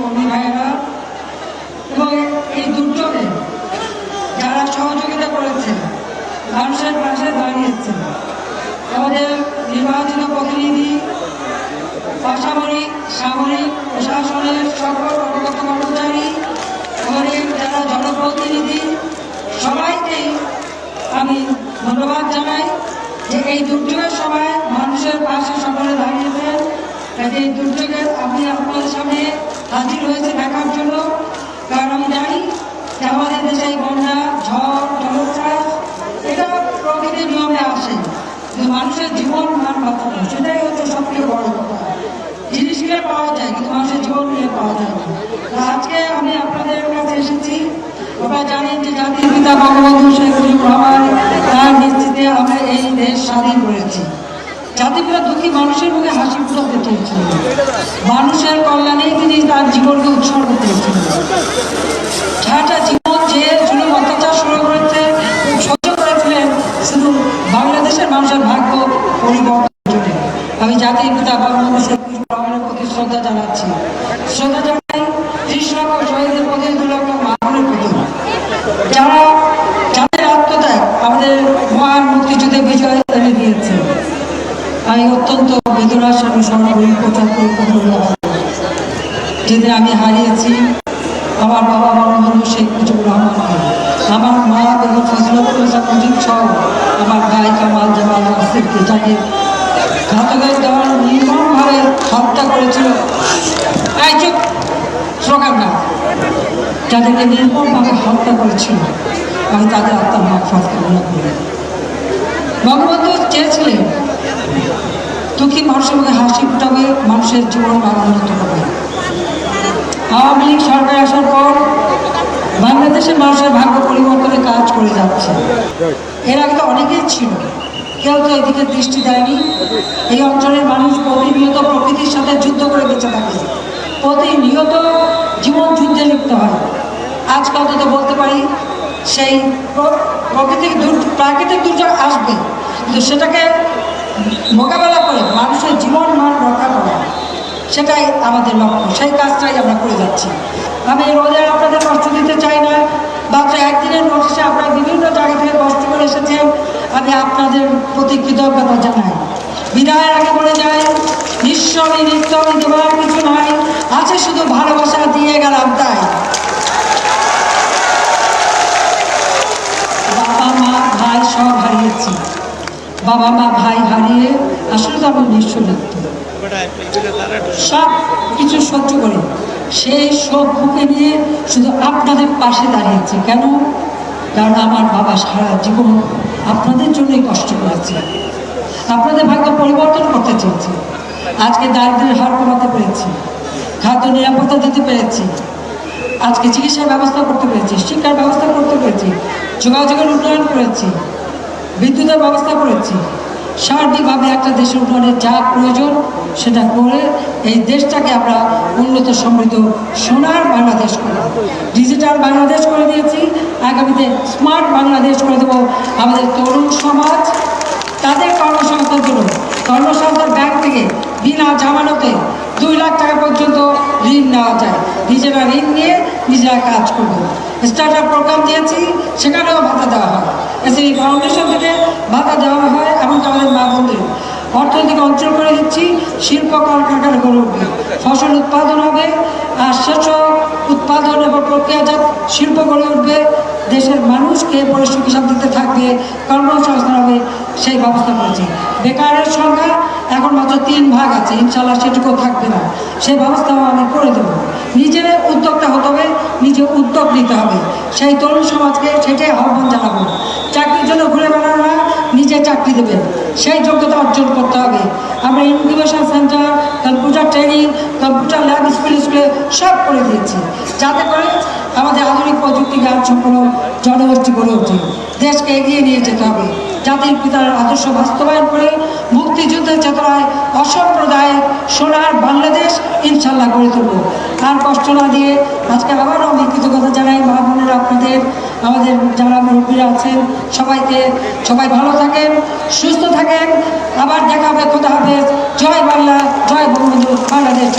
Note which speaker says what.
Speaker 1: বন্ধু ভাইয়েরা এবং এই দুর্যোগে যারা সহযোগিতা করেছেন, মানুষের পাশে দাঁড়িয়েছেন আমাদের নির্বাচিত প্রতিনিধি অসামরিক সামরিক প্রশাসনের সকল অবগত কর্মচারী, আমাদের যারা জনপ্রতিনিধি সবাইকেই আমি ধন্যবাদ জানাই যে এই দুর্যোগের সময় মানুষের পাশে সকলে দাঁড়িয়েছেন। কাজে এই দুর্যোগের আপনি আপনার হাজির হয়েছে দেখার জন্য। কারণ আমি জানি যে আমাদের দেশে এই বন্যা, ঝড়, জলোচ্ছ্বাস, এটা প্রকৃতির নিয়মে আসে। কিন্তু মানুষের জীবন মান বাঁচানো সেটাই হচ্ছে সবচেয়ে বড় কথা। জিনিস নিয়ে পাওয়া যায়, কিন্তু মানুষের জীবন নিয়ে পাওয়া যায় না। আজকে আমি আপনাদের কাছে এসেছি। আপনারা জানেন যে জাতির পিতা বঙ্গবন্ধু শেখ মুজিবুর রহমান তার নেতৃত্বে আমরা এই দেশ স্বাধীন করেছি। জাতিপিতা দুঃখী মানুষের মুখে হাসি ফুটাতে চেয়েছিলেন। মানুষের কল্যাণে তার জীবনকে উৎসর্গ করেছিলেন সারাটা জীবন যে অত্যাচার শুরু করেছে, সহ্য করেছিলেন শুধু বাংলাদেশের মানুষের ভাগ্য পরিবর্তনের জন্য আমি জাতির পিতা বঙ্গবন্ধু শেখ মুজিবুর রহমানের প্রতি শ্রদ্ধা জানাচ্ছি। শ্রদ্ধা জানাই শহীদের প্রতি দু লক্ষ প্রতি। যারা যাদের আত্মত্যাগ আমাদের মহান মুক্তিযুদ্ধে বিজয় এনে দিয়েছে আমি অত্যন্ত বেদনার সঙ্গে স্মরণ করি পঁচাত্তর পনেরো যেদিন আমি হারিয়েছি, আমার বাবা বঙ্গবন্ধু শেখ মুজিবুর রহমানকে আমার মা বেগম ফজলতুল মুজিব সহ আমার ভাই কামাল জামাল নাসিরকে যাকে ঘাতকের দেওয়ার নির্মমভাবে হত্যা করেছিল। যাদেরকে নির্মমভাবে হত্যা করেছিল, আমি তাদের আত্মার মাফাত কামনা করি। বঙ্গবন্ধু চেয়েছিলেন, দুঃখী মানুষের মধ্যে হাসি ফুটাবে, মানুষের জীবন আনন্দিত হবে। আওয়ামী লীগ সরকার আসার পর বাংলাদেশের মানুষের ভাগ্য পরিবর্তনের কাজ করে যাচ্ছে। এর আগে তো অনেকেই ছিল, কেউ তো এদিকে দৃষ্টি দেয়নি। এই অঞ্চলের মানুষ প্রতিনিয়ত প্রকৃতির সাথে যুদ্ধ করে বেঁচে থাকে। প্রতিনিয়ত জীবন যুদ্ধে লিপ্ত হয়। আজকে অন্তত বলতে পারি, সেই প্রকৃতিক প্রাকৃতিক দুর, প্রাকৃতিক দুর্যোগ আসবে। কিন্তু সেটাকে মোকাবেলা করে মানুষের জীবন মান সেটাই আমাদের লক্ষ্য সেই কাজটাই আমরা করে যাচ্ছি। আমি রোদে আপনাদের কষ্ট দিতে চাই না। মাত্র একদিনের নোটিশে আপনারা বিভিন্ন জায়গা থেকে কষ্ট করে এসেছেন। আমি আপনাদের প্রতি কৃতজ্ঞতা জানাই। বিদায়ের আগে বলে যাই নিঃস্বরী নিত্য দেওয়ার কিছু নাই। আছে শুধু ভালোবাসা দিয়ে গেলাম, তাই। বাবা, মা, ভাই সব হারিয়েছি। বাবা, মা, ভাই হারিয়ে আসলে তো আমি নিঃস্ব সব কিছু সহ্য করে। সেই সব বুকে নিয়ে শুধু আপনাদের পাশে দাঁড়িয়েছে। কেন? কারণ আমার বাবা সারা জীবন আপনাদের জন্যই কষ্ট করেছে। আপনাদের ভাগ্য পরিবর্তন করতে চেয়েছে। আজকে দারিদ্রের হার কমাতে পেরেছি। খাদ্য নিরাপত্তা দিতে পেরেছি। আজকে চিকিৎসার ব্যবস্থা করতে পেরেছি। শিক্ষার ব্যবস্থা করতে পেরেছি। যোগাযোগের উন্নয়ন করেছি। বিদ্যুতের ব্যবস্থা করেছি। সার্বিকভাবে একটা দেশের উন্নয়নের যা প্রয়োজন সেটা করে এই দেশটাকে আমরা উন্নত সমৃদ্ধ সোনার বাংলাদেশ করে ডিজিটাল বাংলাদেশ করে দিয়েছি। আগামীতে স্মার্ট বাংলাদেশ করে দেবো আমাদের তরুণ সমাজ। তাদের কর্মসংস্থান জন্য কর্মসংস্থান ব্যাংক থেকে বিনা জামানতে দুই লাখ টাকা পর্যন্ত ঋণ নেওয়া যায়। নিজেরা ঋণ নিয়ে নিজেরা কাজ করবে স্টার্ট আপ প্রোগ্রাম দিয়েছি, সেখানেও ভাতা দেওয়া হয়। এসে এই ফাউন্ডেশন থেকে ভাতা দেওয়া হয় এমনকি আমাদের মা বন্ধুদের অর্থনৈতিক অঞ্চল করে দিচ্ছি, শিল্প কলকারখানা গড়ে উঠবে ফসল উৎপাদন হবে, আর শস্য উৎপাদন এবং প্রক্রিয়াজাত শিল্প গড়ে উঠবে, দেশের মানুষকে পরিশ্রমী শান্তিতে থাকবে, কর্মসংস্থান হবে, সেই ব্যবস্থা করেছি। বেকারের সংখ্যা এখন মাত্র তিন ভাগ আছে ইনশাল্লাহ সেটুকু থাকবে না। সেই ব্যবস্থাও আমি করে দেবো। নিজের উদ্যোক্তা হতে হবে, নিজে উদ্যোগ নিতে হবে। সেই তরুণ সমাজকে সেটাই আহ্বান জানাব। চাকরির জন্য ঘুরে বেড়ানো না নিজে চাকরি দেবেন। সেই যোগ্যতা অর্জন করতে হবে। আমরা incubation centre computer training computer lab school স্কুলে সব করে দিয়েছি। যাতে করে আমাদের আধুনিক প্রযুক্তি জ্ঞান সম্পন্ন জনগোষ্ঠী গড়ে ওঠে। দেশকে এগিয়ে নিয়ে যেতে হবে। জাতির পিতার আদর্শ বাস্তবায়ন করে মুক্তিযুদ্ধের চেতনায় সোনার বাংলাদেশ ইনশাল্লাহ গড়ে তুলব। আর কষ্ট না দিয়ে আজকে আবারও আমি কৃতজ্ঞতা জানাই মা বোনেরা আপনাদের, আমাদের যারা মুরব্বীরা আছেন, সবাইকে, সবাই ভালো থাকেন, সুস্থ থাকেন। আবার দেখা হবে, খোদা হাফেজ। জয় বাংলা, জয় বঙ্গবন্ধু, বাংলাদেশ।